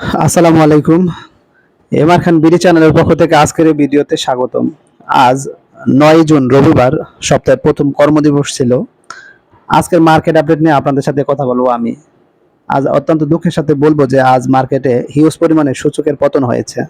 আসসালামু আলাইকুম। এমআর খান বিডি চ্যানেলের পক্ষ থেকে আজকের এই ভিডিওতে স্বাগতম। আজ নয় জুন, রবিবার, সপ্তাহের প্রথম কর্মদিবস ছিল। আজকের মার্কেট আপডেট নিয়ে আপনাদের সাথে কথা বলব আমি। আজ অত্যন্ত দুঃখের সাথে বলব যে, আজ মার্কেটে হিউজ পরিমাণে সূচকের পতন হয়েছে।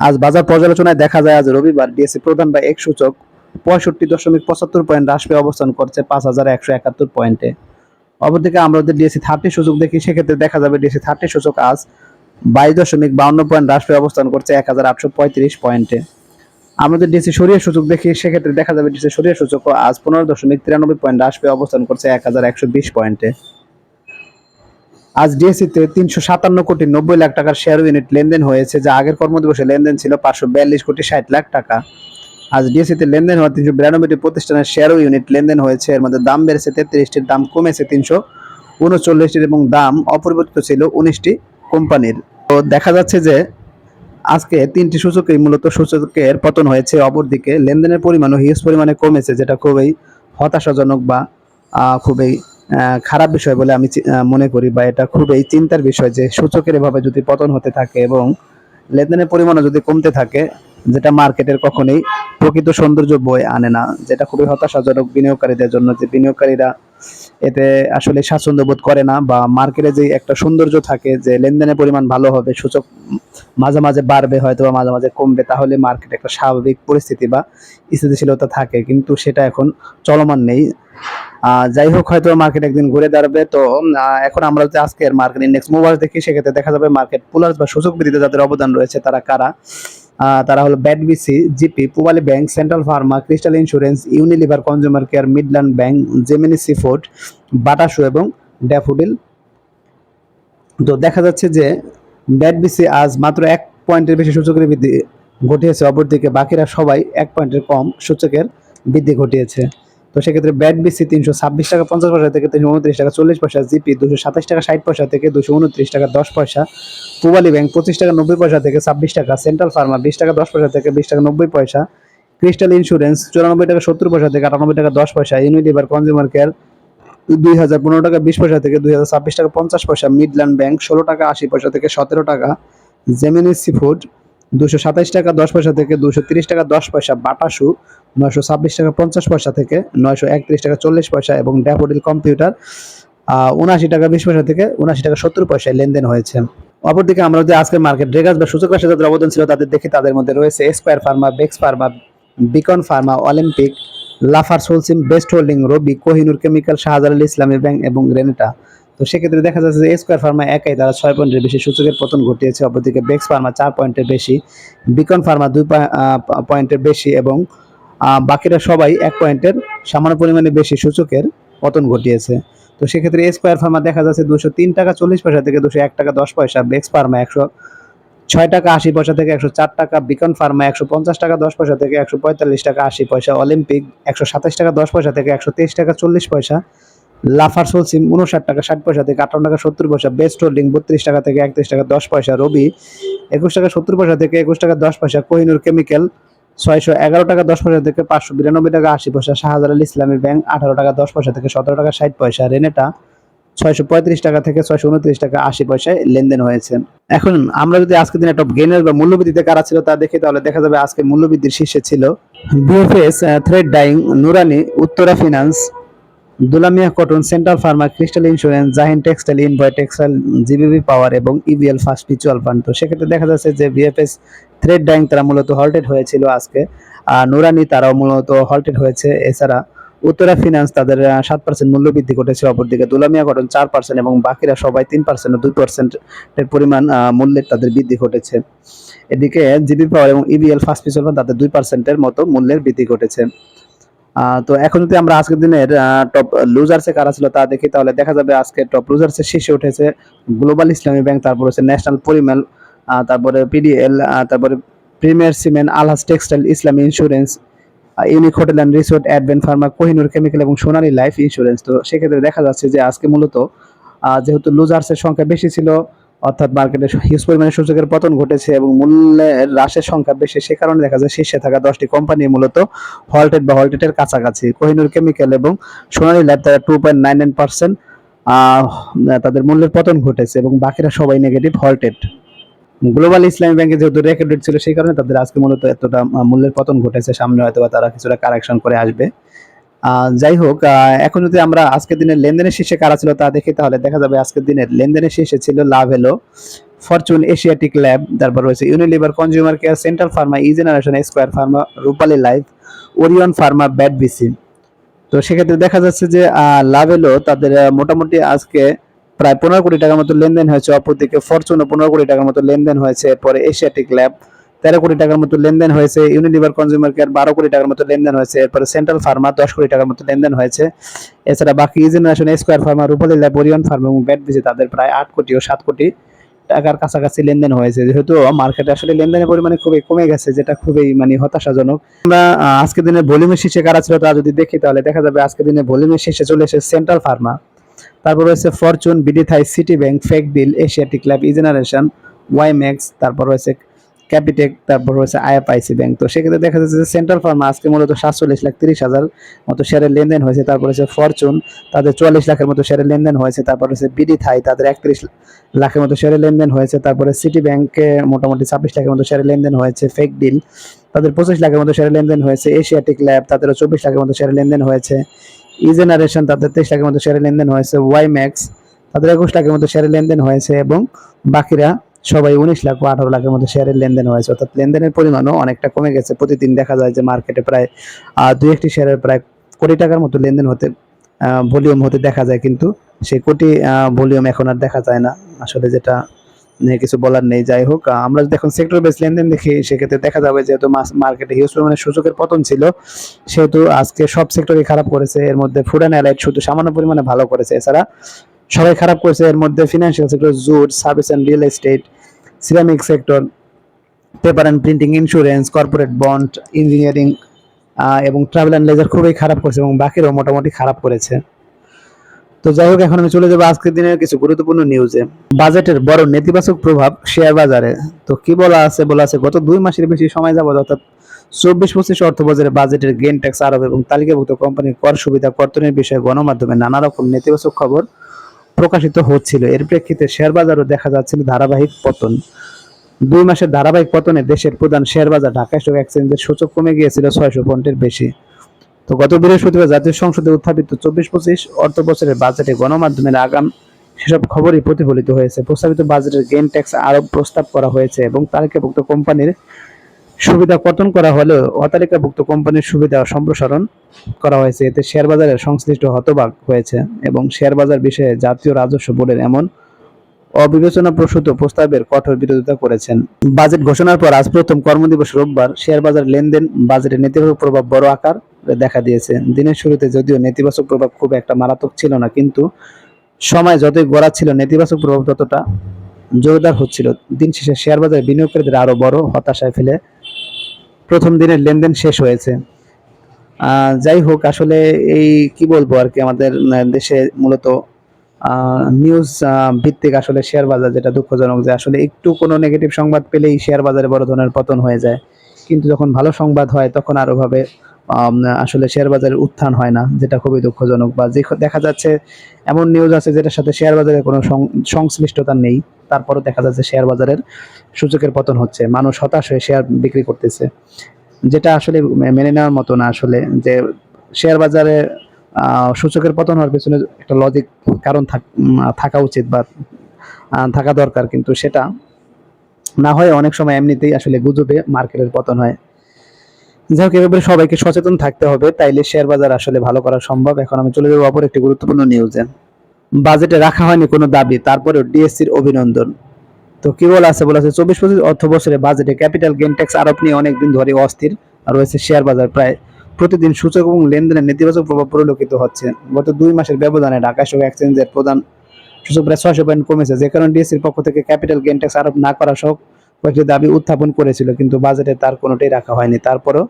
আজ বাজার পর্যালোচনায় দেখা যায়, আজ রবিবার ডিএসসি প্রধান বা এক সূচক পঁয়ষট্টি দশমিক পঁচাত্তর পয়েন্ট হ্রাস পেয়ে অবস্থান করছে পাঁচ হাজার একশো একাত্তর পয়েন্টে। অপরদিকে আমরা যদি ডিএসসি থার্টি সূচক দেখি, সেক্ষেত্রে দেখা যাবে ডিএসসি থার্টি সূচক আজ বাইশ দশমিক বাউন্ন পয়েন্ট হ্রাস পেয়ে অবস্থান করছে এক হাজার আটশো পঁয়ত্রিশ পয়েন্টে। আমরা যদি ডিএসসি সরিয়ে সূচক দেখি, সেক্ষেত্রে দেখা যাবে ডিএসসি সরিয়ে সূচক আজ পনেরো দশমিক তিরানব্বই পয়েন্ট হ্রাস পেয়ে অবস্থান করছে এক হাজার একশো বিশ পয়েন্টে। আজ ডিএসসিতে তিনশো সাতান্ন কোটি নব্বই লাখ টাকার শেয়ার ইউনিট লেনদেন হয়েছে, যা আগের কর্মদিবসে লেনদেন ছিল পাঁচশো বিয়াল্লিশ কোটি ষাট লাখ টাকা। আজ ডিএসসিতে লেনদেন হওয়া তিনশো বিরানব্বইটি প্রতিষ্ঠানের শেয়ার ইউনিট লেনদেন হয়েছে। এর মধ্যে দাম বেড়েছে তেত্রিশটির, দাম কমেছে তিনশো উনচল্লিশটির এবং দাম অপরিবর্তিত ছিল উনিশটি কোম্পানির। তো দেখা যাচ্ছে যে আজকে তিনটি সূচকেই মূলত সূচকের পতন হয়েছে। অপরদিকে লেনদেনের পরিমাণও হিউজ পরিমাণে কমেছে, যেটা খুবই হতাশাজনক বা খুবই খারাপ বিষয় বলে আমি মনে করি বা এটা খুবই চিন্তার বিষয় যে সূচকের এভাবে যদি পতন হতে থাকে এবং লেনদেনের পরিমাণও যদি কমতে থাকে যেটা মার্কেটের কখনোই প্রকৃত সৌন্দর্য বয়ে আনে না, যেটা খুবই হতাশাজনক বিনিয়োগকারীদের জন্য, যে বিনিয়োগকারীরা এতে আসলে স্বাচ্ছন্দ্য বোধ করে না বা মার্কেটে যে একটা সৌন্দর্য থাকে, যে লেনদেনের পরিমাণ ভালো হবে, সূচক মাঝে মাঝে বাড়বে হয়তো বা মাঝে মাঝে কমবে, তাহলে মার্কেটে একটা স্বাভাবিক পরিস্থিতি বা স্থিতিশীলতা থাকে। কিন্তু সেটা এখন চলমান নেই। যাই হোক হয়তো মার্কেট একদিন ঘুরে দাঁড়াবে। তো এখন আমরা যদি আজকের মার্কেট ইন্ডেক্স মোবাইল দেখি, সেক্ষেত্রে দেখা যাবে মার্কেট পুলার্স বা সূচক বৃদ্ধিতে যাদের অবদান রয়েছে, তারা কারা? তারা হলো ব্যাডবিসি GP, Pubali Bank, Central Pharma, Crystal Insurance, Unilever Consumer Care, Midland Bank, Gemini Seafood বাটাসু এবং ড্যাফুডিল। তো দেখা যাচ্ছে যে ব্যাডবিসি আজ মাত্র এক পয়েন্টের বেশি সূচকের বৃদ্ধি ঘটিয়েছে, অপরদিকে বাকিরা সবাই এক পয়েন্টের কম সূচকের বৃদ্ধি ঘটিয়েছে। তো সেক্ষেত্রে ব্যাট বিসি তিনশো ছাব্বিশ টাকা পঞ্চাশ পয়সা থেকে তিনশো উনত্রিশ টাকা চল্লিশ পয়সা, জিপি দুশো সাতাশ টাকা ষাট পয়সা থেকে দুশো উনত্রিশ টাকা দশ পয়সা, পুবালি ব্যাংক পঁচিশ টাকা নব্বই পয়সা থেকে ছাব্বিশ টাকা, সেন্ট্রাল ফার্মা বিশ টাকা দশ পয়সা থেকে বিশ টাকা নব্বই পয়সা, ক্রিস্টাল ইন্স্যুরেন্স চুরানব্বই টাকা সত্তর পয়সা থেকে আটানব্বই টাকা দশ পয়সা, ইউনিলিভার কনজিউমার কেয়ার দুই হাজার পনেরো টাকা বিশ পয়সা থেকে দুই হাজার ছাব্বিশ টাকা পঞ্চাশ পয়সা, মিডল্যান্ড ব্যাংক ষোলো টাকা আশি পয়সা থেকে সতেরো টাকা জেমিনি সিফুড দুশো সাতাইশ টাকা দশ পয়সা থেকে দুশো তিরিশ টাকা দশ পয়সা, বাটাসু নয়শো ছাব্বিশ টাকা পঞ্চাশ পয়সা থেকে নয়শো একত্রিশ টাকা চল্লিশ পয়সা এবং ড্যাফোডিল কম্পিউটার উনআশি টাকা বিশ পয়সা থেকে উনআশি টাকা সত্তর পয়সায় লেনদেন হয়েছে। অপরদিকে আমরা যদি আজকের মার্কেট রেগাস বা সূচক রাশি যাদের অবদান ছিল তাদের দেখি, তাদের মধ্যে রয়েছে Square Pharma Bex Pharma Beacon Pharma Olympic Lafarge সোলসিম Best Holding Robi Kohinoor Chemical Shahjalal Islami Bank এবং রেনেটা তো সেক্ষেত্রে দেখা যাচ্ছে যে স্কোয়ার ফার্মা একাই তারা ছয় পয়েন্টের বেশি সূচকের পতন ঘটিয়েছে, অপরদিকে বেক্স ফার্মা চার পয়েন্টের বেশি বিকন ফার্মা দুই পয়ে- পয়েন্টের বেশি এবং বাকিরা সবাই এক পয়েন্টের সামান্য পরিমাণে বেশি সূচকের পতন ঘটিয়েছে। তো সেক্ষেত্রে স্কোয়ার ফার্মা দেখা যাচ্ছে দুশো তিন টাকা চল্লিশ পয়সা থেকে দুশো এক টাকা দশ পয়সা বেক্স ফার্মা একশো ছয় টাকা আশি পয়সা থেকে একশো চার টাকা বিকন ফার্মা একশো পঞ্চাশ টাকা দশ পয়সা থেকে একশো পঁয়তাল্লিশ টাকা আশি পয়সা অলিম্পিক একশো সাতাশ টাকা দশ পয়সা থেকে একশো তেইশ টাকা চল্লিশ পয়সা লাফার সোলসিম উনষাট টাকা, ষাট পয়সা থেকে আটান্ন টাকা, সত্তর পয়সা বেস্ট হোল্ডিং বত্রিশ টাকা থেকে একত্রিশ টাকা, দশ পয়সা, রবি একুশ টাকা, সত্তর পয়সা থেকে একুশ টাকা, দশ পয়সা, কোহিনুর কেমিক্যাল ছয়শো এগারো টাকা, দশ পয়সা থেকে পাঁচশো বিরানব্বই টাকা, আশি পয়সা, শাহজালাল ইসলামী ব্যাংক আঠারো টাকা, দশ পয়সা থেকে সতেরো টাকা, ষাট পয়সা, রেনেটা ছয়শো পঁয়ত্রিশ টাকা থেকে ছয়শো উনত্রিশ টাকা, আশি পয়সায় লেনদেন হয়েছে। এখন আমরা যদি আজকের দিনে টপ গেনের বা মূল্যবৃদ্ধিতে কারা ছিল তা দেখি, তাহলে দেখা যাবে আজকে মূল্যবৃদ্ধির শীর্ষে ছিল BFS Thread Dyeing Noorani, Uttara Finance Dulamia Cotton Central Pharma Crystal Insurance, Zaheen Textile, Envoy Textile, GBB Power এবং ইভিএল ফার্স্ট মিউচুয়াল ফান্ড। তো সেক্ষেত্রে দেখা যাচ্ছে যে বিএফএস থ্রেড ডাইং তারা মূলত হল্টেড হয়েছিল আজকে। আর নুরানি তারাও মূলত হল্টেড হয়েছে। এছাড়া উত্তরা ফিনান্স তাদের সাত পার্সেন্ট মূল্য বৃদ্ধি ঘটেছে অপরদিকে। দুলামিয়া কটন চার পার্সেন্ট এবং বাকিরা সবাই তিন পার্সেন্ট দুই পার্সেন্টের পরিমাণ মূল্যের তাদের বৃদ্ধি ঘটেছে। এদিকে জিবি পাওয়ার এবং ইবিএল ফার্স্ট মিউচুয়াল ফান্ড তাদের দুই পার্সেন্টের মতো মূল্যের বৃদ্ধি ঘটেছে। তো এখন যদি আমরা আজকের দিনের টপ লুজার্সে কারা ছিল তা দেখি, তাহলে দেখা যাবে আজকে টপ লুজার্সের শীর্ষে উঠেছে গ্লোবাল ইসলামী ব্যাংক তারপর হচ্ছে ন্যাশনাল পরিমেল তারপরে পিডিএল তারপরে Premier Cement Alhaj Textile Islami Insurance Unique Hotel and Resort Advent Pharma Kohinoor Chemical এবং সোনালী লাইফ ইন্স্যুরেন্স তো সেক্ষেত্রে দেখা যাচ্ছে যে আজকে মূলত যেহেতু লুজার্সের সংখ্যা বেশি ছিল অর্থাৎ মার্কেটে হিউজ পরিমাণে সূচকের পতন ঘটেছে এবং মূল্যের হ্রাসের সংখ্যা বেশি, সে কারণে দেখা যায় শীর্ষে থাকা দশটি কোম্পানি মূলত হল্টেড বা হল্টেডের কাছাকাছি। কোহিনুর কেমিক্যাল এবং সোনালী ল্যাব তারা two point nine nine percent তাদের মূল্যের পতন ঘটেছে এবং বাকিরা সবাই নেগেটিভ হল্টেড গ্লোবাল ইসলামী ব্যাংকে যেহেতু রেকর্ডেড ছিল, সেই কারণে তাদের আজকে মূলত এতটা মূল্যের পতন ঘটেছে। সামনে হয়তো তারা কিছুটা কারেকশন করে আসবে। যাই হোক এখন যদি আমরা আজকের দিনের লেনদেনের শীর্ষে কারা ছিল তা দেখি, তাহলে দেখা যাবে আজকের দিনের লেনদেনের শীর্ষে ছিল লাভ এলো ফরচুন এশিয়াটিক ল্যাব তারপর রয়েছে Unilever Consumer Care Central Pharma E Generation Square Pharma Rupali Life Orion Pharma BAT BC তো সেক্ষেত্রে দেখা যাচ্ছে যে লাভ এলো তাদের মোটামুটি আজকে প্রায় পনেরো কোটি টাকার মতো লেনদেন হয়েছে, অপরদিকে ফরচুনও পনেরো কোটি টাকার মতো লেনদেন হয়েছে, এরপরে এশিয়াটিক ল্যাব তেরো কোটি টাকার মতো লেনদেন হয়েছে ইউনিলিভার কনজিউমার কেয়ার বারো কোটি টাকার মতো লেনদেন হয়েছে এরপরে সেন্ট্রাল ফার্মা দশ কোটি টাকার মতো লেনদেন হয়েছে। এছাড়া বাকি Generation Square Pharma Rupali Lab Orion Pharma এবং ব্যাট বিসি তাদের প্রায় আট কোটি ও সাত কোটি টাকার কাছাকাছি লেনদেন হয়েছে। যেহেতু মার্কেটে আসলে লেনদেনের পরিমাণে খুবই কমে গেছে যেটা খুবই মানে হতাশাজনক। আমরা আহ, আজকের দিনে ভলিউমের শীর্ষে কারা ছিল তা যদি দেখি তাহলে দেখা যাবে আজকের দিনে ভলিউমের শীর্ষে চলে এসেছে সেন্ট্রাল ফার্মা তারপর রয়েছে fortune BD Thai city bank fake bill Asiatic lab E generation WiMAX তারপর রয়েছে ক্যাপিটেক তারপর রয়েছে আইএফআইসি ব্যাংক তো সেক্ষেত্রে দেখা যাচ্ছে যে সেন্ট্রাল ফার্মা আজকে মূলত সাতচল্লিশ লাখ তিরিশ হাজার মতো শেয়ারের লেনদেন হয়েছে, তারপর হচ্ছে ফরচুন তাদের চুয়াল্লিশ লাখের মতো শেয়ারের লেনদেন হয়েছে, তারপর হচ্ছে বিডি থাই তাদের একত্রিশ লাখের মতো শেয়ারের লেনদেন হয়েছে, তারপরে সিটি ব্যাংকে মোটামুটি ছাব্বিশ লাখের মতো শেয়ারের লেনদেন হয়েছে ফেক ডিল তাদের পঁচিশ লাখের মতো শেয়ারের লেনদেন হয়েছে এশিয়াটিক ল্যাব তাদেরও চব্বিশ লাখের মতো শেয়ারের লেনদেন হয়েছে ই জেনারেশন তাদের তেইশ লাখের মতো শেয়ারের লেনদেন হয়েছে ওয়াই ম্যাক্স তাদের একুশ লাখের মতো শেয়ারের লেনদেন হয়েছে, এবং বাকিরা সবাই উনিশ লাখ বা আঠারো লাখের মতো শেয়ারের লেনদেন হয়েছে। অর্থাৎ লেনদেনের পরিমাণও অনেকটা কমে গেছে। প্রতিদিন দেখা যায় যে মার্কেটে প্রায় দুই একটি শেয়ারের প্রায় কোটি টাকার মতো লেনদেন হতে ভলিউম হতে দেখা যায় কিন্তু সেই কোটি ভলিউম এখন আর দেখা যায় না। আসলে যেটা নিয়ে কিছু বলার নেই। যাই হোক আমরা যদি এখন সেক্টর বেস লেনদেন দেখি, সেক্ষেত্রে দেখা যাবে যেহেতু মার্কেটে হিউজ পরিমাণে সূচকের পতন ছিল, সেহেতু আজকে সব সেক্টরই খারাপ করেছে। এর মধ্যে ফুড অ্যান্ড অ্যালাইড শুধু সামান্য পরিমাণে ভালো করেছে। এছাড়া সবাই খারাপ করেছে, এর মধ্যে financial sector jute service and real estate ceramic sector paper and printing insurance corporate bond engineering এবং ট্রাভেল অ্যান্ড লেজার খুবই খারাপ করেছে এবং বাকিরাও মোটামুটি খারাপ করেছে। তো যাই হোক, এখন আমি চলে যাব আজকের দিনের কিছু গুরুত্বপূর্ণ নিউজে বাজেটের বড় নেতিবাচক প্রভাব শেয়ার বাজারে। তো কি বলা আছে বলা আছে, গত দুই মাসের বেশি সময় যাবত অর্থাৎ চব্বিশ পঁচিশ অর্থ বাজারে বাজেটের গেন ট্যাক্স আরোপ এবং তালিকাভুক্ত কোম্পানির কর সুবিধা, কর্তনের বিষয়ে গণমাধ্যমে নানা রকম নেতিবাচক খবর প্রকাশিত হচ্ছিল। এর প্রেক্ষিতে শেয়ার বাজারও দেখা যাচ্ছিল ধারাবাহিক পতন। দুই মাসের ধারাবাহিক পতনে দেশের প্রধান শেয়ার বাজার ঢাকা স্টক এক্সচেঞ্জের সূচক কমে গিয়েছিল ছয়শো পয়েন্টের বেশি। তো গত বৃহস্পতিবার জাতীয় সংসদে উত্থাপিত চব্বিশ পঁচিশ অর্থ বছরের বাজেটে গণমাধ্যমের আগাম সেসব খবরই প্রতিফলিত হয়েছে। প্রস্তাবিত বাজেটের গেন ট্যাক্স আরোপ প্রস্তাব করা হয়েছে এবং তালিকাভুক্ত কোম্পানির সুবিধা কর্তন করা হলেও অতালিকাভুক্ত কোম্পানির সুবিধা সম্প্রসারণ করা হয়েছে। এতে শেয়ার বাজারের সংশ্লিষ্ট হতবাক হয়েছে এবং শেয়ার বাজার বিষয়ে জাতীয় রাজস্ব বোর্ডের এমন অবিবেচনা প্রসূত প্রস্তাবের কঠোর বিরোধিতা করেছেন। বাজেট ঘোষণার পর আজ প্রথম কর্মদিবস রোববার শেয়ার বাজার লেনদেন বাজেটের নেতিবাচক প্রভাব বড় আকার দেখা দিয়েছে। দিনের শুরুতে যদিও নেতিবাচক প্রভাব খুব একটা মারাত্মক ছিল না, কিন্তু সময় যতই গড়া ছিল নেতিবাচক প্রভাব ততটা জোরদার হচ্ছিল। দিন শেষে শেয়ার বাজারে বিনিয়োগকারীদের আরও বড় হতাশায় ফেলে প্রথম দিনের লেনদেন শেষ হয়েছে। যাই হোক, আসলে এই কি বলব আর কি, আমাদের দেশে মূলত নিউজ ভিত্তিক আসলে শেয়ার বাজার যেটা দুঃখজনক যে আসলে একটু কোনো নেগেটিভ সংবাদ পেলেই শেয়ার বাজারে বড় ধরনের পতন হয়ে যায়। কিন্তু যখন ভালো সংবাদ হয়, তখন আরও ভাবে আসলে শেয়ার বাজারের উত্থান হয় না, যেটা খুবই দুঃখজনক। বা যে দেখা যাচ্ছে, এমন নিউজ আছে যেটার সাথে শেয়ার বাজারের কোনো সংশ্লিষ্টতা নেই। তারপরও দেখা যাচ্ছে শেয়ার বাজারের সূচকের পতন হচ্ছে। মানুষ হতাশ হয়ে শেয়ার বিক্রি করতেছে। যেটা আসলে মেনে নেওয়ার মতো না আসলে যে শেয়ার বাজারে সূচকের পতন হওয়ার পেছনে একটা লজিক কারণ থাকা উচিত বা থাকা দরকার। কিন্তু সেটা না হয় অনেক সময় এমনিতেই আসলে গুজবে মার্কেটের পতন হয়। যাই হোক এ ব্যাপারে সবাইকে সচেতন থাকতে হবে। তাইলে শেয়ার বাজার আসলে ভালো করা সম্ভব। এখন আমি চলে যাব অপর একটি গুরুত্বপূর্ণ নিউজে বাজেটে রাখা হয়নি কোনো দাবি, তারপরেও ডিএসসির অভিনন্দন। তো কি বলা আছে? বলা আছে, চব্বিশ পঁচিশ অর্থ বছরে বাজেটে ক্যাপিটাল গেন ট্যাক্স আরোপ নিয়ে অনেকদিন ধরে অস্থির রয়েছে শেয়ার বাজার প্রায় প্রতিদিন সূচক এবং লেনদেনের নেতিবাচক প্রভাব পরিলক্ষিত হচ্ছে। গত দুই মাসের ব্যবধানে ঢাকা স্টক এক্সচেঞ্জের প্রধান সূচক প্রায় ছয়শো পয়েন্ট কমেছে, যে কারণে ডিএসসির পক্ষ থেকে ক্যাপিটাল গেন ট্যাক্স আরোপ না করা সহ কয়েকটি দাবি উত্থাপন করেছিল, কিন্তু বাজেটে তার কোনোটাই রাখা হয়নি। তারপরও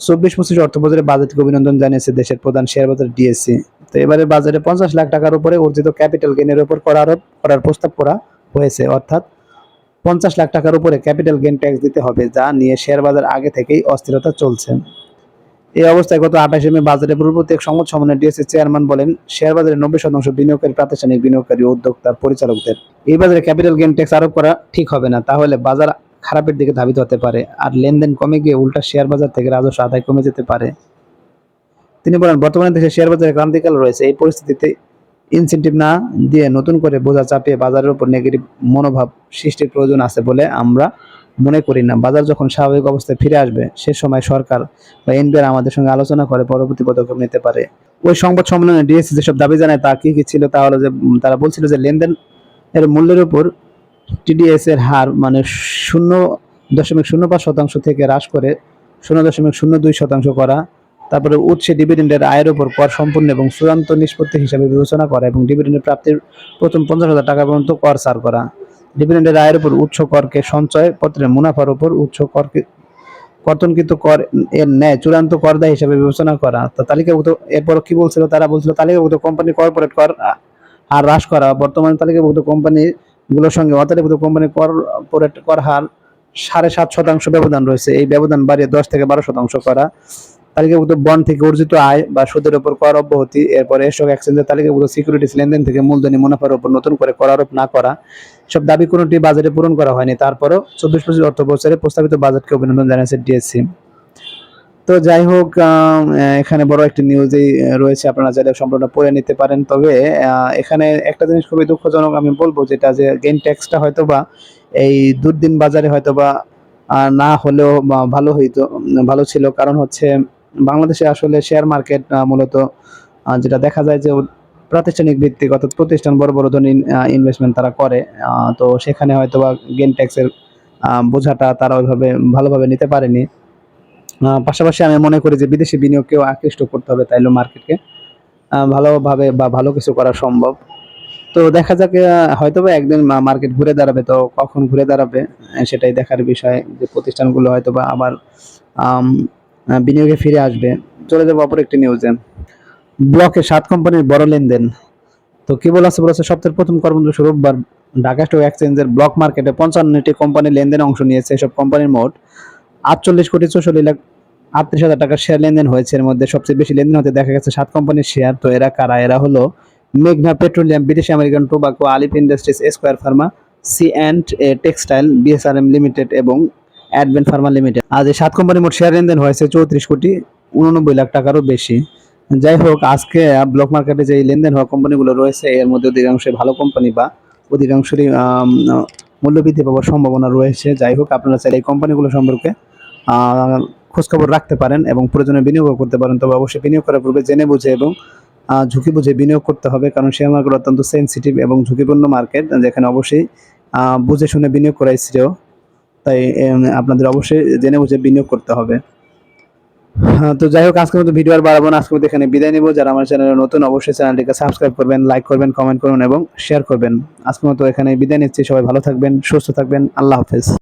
চব্বিশ পঁচিশ অর্থ বছরে বাজেটকে অভিনন্দন জানিয়েছে দেশের প্রধান শেয়ার বাজার ডিএসসি। তো এবারে বাজারে পঞ্চাশ লাখ টাকার উপরে অর্জিত ক্যাপিটাল গেনের উপর কর আরোপ, করার প্রস্তাব করা হয়েছে। অর্থাৎ পঞ্চাশ লাখ টাকার উপরে ক্যাপিটাল গেন ট্যাক্স দিতে হবে, যা নিয়ে শেয়ার বাজার আগে থেকেই অস্থিরতা চলছে। এই অবস্থায় গত আঠাশে মে বাজারে পূর্ববর্তী এক সংবাদ সম্মেলনে ডিএসসি চেয়ারম্যান বলেন শেয়ার বাজারে নব্বই শতাংশ বিনিয়োগকারী প্রাতিষ্ঠানিক বিনিয়োগকারী ও উদ্যোক্তা, পরিচালকদের। এই বাজারে ক্যাপিটাল গেন ট্যাক্স আরোপ করা ঠিক হবে না, তাহলে বাজার খারাপের দিকে ধাবিত হতে পারে, আর লেনদেন কমে গিয়ে উল্টা শেয়ার বাজার থেকে রাজস্ব আদায় কমে যেতে পারে। তিনি বলেন, বর্তমানে দেশে শেয়ার বাজারে ক্রান্তিকাল রয়েছে। এই পরিস্থিতিতে ইনসেন্টিভ না দিয়ে নতুন করে বোঝা চাপিয়ে বাজারের উপর নেগেটিভ মনোভাব সৃষ্টির প্রয়োজন আছে বলে আমরা মনে করি না। বাজার যখন স্বাভাবিক অবস্থায় ফিরে আসবে, সে সময় সরকার বা এনবিআর আমাদের সঙ্গে আলোচনা করে পরবর্তী পদক্ষেপ নিতে পারে। ওই সংবাদ সম্মেলনে ডিএসসি যেসব দাবি জানায় তা কি কি ছিল তা হলো যে তারা বলছিল যে লেনদেন এর মূল্যের উপর টিডিএস এর হার মানে শূন্য দশমিক শূন্য পাঁচ শতাংশ থেকে হ্রাস করে শূন্য দশমিক শূন্য দুই শতাংশ করা তারপরে উৎসে ডিভিডেন্ডের আয়ের উপর কর সম্পূর্ণ এবং চূড়ান্ত নিষ্পত্তি হিসাবে বিবেচনা করা এবং ডিভিডেন্ডের প্রাপ্তির প্রথম পঞ্চাশ হাজার টাকা পর্যন্ত কর সার করা। ডিভিডেন্ডের আয়ের উপর উচ্চ করকে সঞ্চয় পত্রের মুনাফার উপর উচ্চ করকে কর্তনকৃত কর এর ন্যায় চূড়ান্ত কর দায় হিসাবে বিবেচনা করা। তো তালিকাভুক্ত এরপর কি বলছিল? তারা বলছিল তালিকাভুক্ত কোম্পানি কর্পোরেট কর হার হ্রাস করা। বর্তমানে তালিকাভুক্ত কোম্পানিগুলোর সঙ্গে অতালিভুক্ত কোম্পানির কর্পোরেট কর হার সাড়ে সাত শতাংশ ব্যবধান রয়েছে। এই ব্যবধান বাড়িয়ে দশ থেকে বারো শতাংশ করা। তালিকাভুক্ত বন্ড থেকে অর্জিত আয় বা সুদের উপর কর অব্যাহতি, এরপরে স্টক এক্সচেঞ্জের তালিকাভুক্ত সিকিউরিটিস লেনদেন থেকে মূলধনী মুনাফার উপর নতুন করে কর আরোপ না করা সব দাবি কোনোটি বাজেটে পূরণ করা হয়নি। তারপরও চব্বিশ পঁচিশ অর্থ বছরে প্রস্তাবিত বাজেটকে অভিনন্দন জানিয়েছে ডিএসসি। তো যাই হোক এখানে বড় একটি নিউজই রয়েছে। আপনারা চাইলে সম্পূর্ণ পড়ে নিতে পারেন। তবে এখানে একটা জিনিস খুবই দুঃখজনক আমি বলব, যেটা যে গেইন ট্যাক্সটা হয়তো বা এই দুর্দিন বাজারে হয়তো বা না হলেও ভালো হইতো, ভালো ছিল। কারণ হচ্ছে বাংলাদেশে আসলে শেয়ার মার্কেট মূলত যেটা দেখা যায় যে প্রাতিষ্ঠানিক ভিত্তিক অর্থাৎ প্রতিষ্ঠান বড় বড় ধরনের ইনভেস্টমেন্ট তারা করে তো সেখানে হয়তো বা গেইন ট্যাক্সের বোঝাটা তারা ওইভাবে ভালোভাবে নিতে পারেনি। পাশাপাশি আমি মনে করি যে বিদেশি বিনিয়োগকেও আকৃষ্ট করতে হবে তাইলে মার্কেটকে ভালোভাবে বা ভালো কিছু করা সম্ভব। তো দেখা যাক হয়তো বা একদিন মার্কেট ঘুরে দাঁড়াবে, তো কখন ঘুরে দাঁড়াবে, সেটাই দেখার বিষয় যে প্রতিষ্ঠানগুলো হয়তো বা আবার বিনিয়োগে ফিরে আসবে। চলে যাব অপর একটি নিউজে ব্লকে সাত কোম্পানির বড় লেনদেন। তো কি বলেছে বলেছে, সপ্তাহের প্রথম কর্মদিবস রোববার ঢাকা স্টক এক্সচেঞ্জের ব্লক মার্কেটে পঞ্চান্নটি কোম্পানি লেনদেনে অংশ নিয়েছে। এসব কোম্পানির মোট আটচল্লিশ কোটি চৌষট্টি লাখ আটত্রিশ হাজার টাকার শেয়ার লেনদেন হয়েছে। এর মধ্যে সবচেয়ে বেশি লেনদেন হতে দেখা গেছে সাত কোম্পানির শেয়ার তো এরা কারা? এরা হলো মেঘনা Petroleum, British American Tobacco, Alif Industries, Square Pharma, C and A Textile BSRM Limited এবং অ্যাডভেন্ট ফার্মা লিমিটেড। আজ এই সাত কোম্পানির মোট শেয়ার লেনদেন হয়েছে চৌত্রিশ কোটি উননব্বই লাখ টাকারও বেশি। যাই হোক, আজকে ব্লক মার্কেটে যে লেনদেন হওয়া কোম্পানিগুলো রয়েছে, এর মধ্যে অধিকাংশই ভালো কোম্পানি বা অধিকাংশই মূল্যবৃদ্ধি পাওয়ার সম্ভাবনা রয়েছে। যাই হোক, আপনারা চাইলে এই কোম্পানিগুলো সম্পর্কে খোঁজখবর রাখতে পারেন এবং প্রয়োজনে বিনিয়োগও করতে পারেন। তবে অবশ্যই বিনিয়োগ করার পূর্বে জেনে বুঝে এবং ঝুঁকি বুঝে বিনিয়োগ করতে হবে, কারণ শেয়ার মার্কেট অত্যন্ত সেন্সিটিভ এবং ঝুঁকিপূর্ণ মার্কেট যেখানে অবশ্যই বুঝে শুনে বিনিয়োগ করাই শ্রেয় তাই আপনাদের অবশ্যই জেনে বুঝে বিনিয়োগ করতে হবে। হ্যাঁ, তো যাই হোক আজকে মতো ভিডিও আর বাড়াবো না। আজকে মতো এখানে বিদায় নেব। যারা আমার চ্যানেলে নতুন অবশ্যই চ্যানেলটিকে সাবস্ক্রাইব করবেন লাইক করবেন কমেন্ট করুন এবং শেয়ার করবেন। আজকের মতো এখানে বিদায় নিচ্ছি। সবাই ভালো থাকবেন সুস্থ থাকবেন। আল্লাহ হাফেজ।